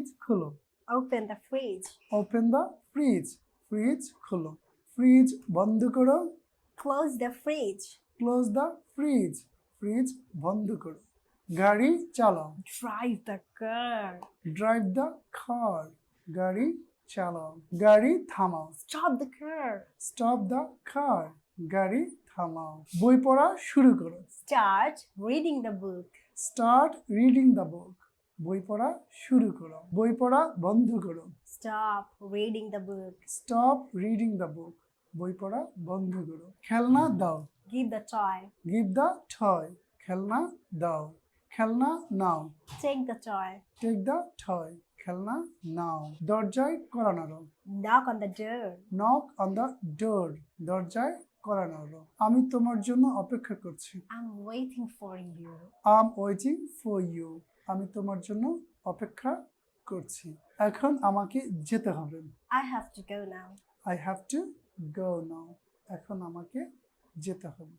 Fridge খোলো Open the fridge. Open the fridge fridge খোলো fridge বন্ধ করো Close the fridge. Close the fridge fridge বন্ধ করো গাড়ি চালাও Drive the car. Drive the car গাড়ি চালাও গাড়ি থামাও Stop the car. Stop the car গাড়ি থামাও বই পড়া শুরু করো Start reading the book. Start reading the book বই পড়া শুরু করো। বই পড়া বন্ধ করো। Stop reading the book. Stop reading the book বই পড়া বন্ধ করো। খেলনা দাও। Give দ্য toy. গিভ দ্য টয় খেলনা দাও। খেলনা নাও। Take দ্য toy. টেক দ্য টয় খেলনা নাও। দরজায় করা নাড়ো। Knock on the door. Knock on the door দরজায় করা নাড়ো। আমি তোমার জন্য অপেক্ষা করছি। I'm waiting for you. I'm waiting for you আমি তোমার জন্য অপেক্ষা করছি। এখন আমাকে যেতে হবে। I have to go now I have to go now এখন আমাকে যেতে হবে।